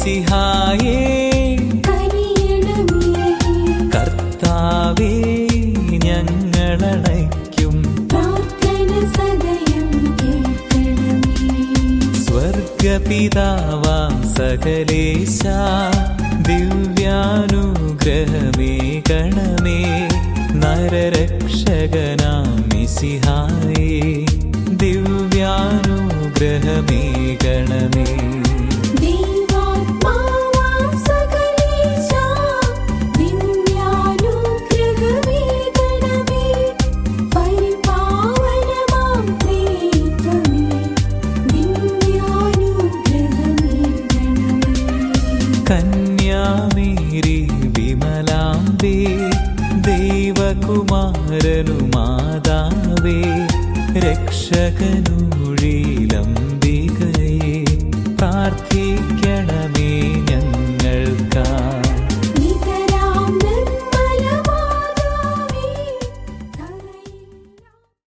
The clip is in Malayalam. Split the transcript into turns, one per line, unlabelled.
മിശിഹായേ കർത്താവേ ഞങ്ങളടയ്ക്കും.
സ്വർഗപിതാവാ സകലേശ ദിവ്യാനുഗ്രഹമേ ഗണമേ. നരരക്ഷകനാം ദിവ്യാനുഗ്രഹമേ ഗണമേ.
കന്യാമേരി വിമലാംബേ ദൈവകുമാരനു മാതാവേ രക്ഷകനൂഴീലം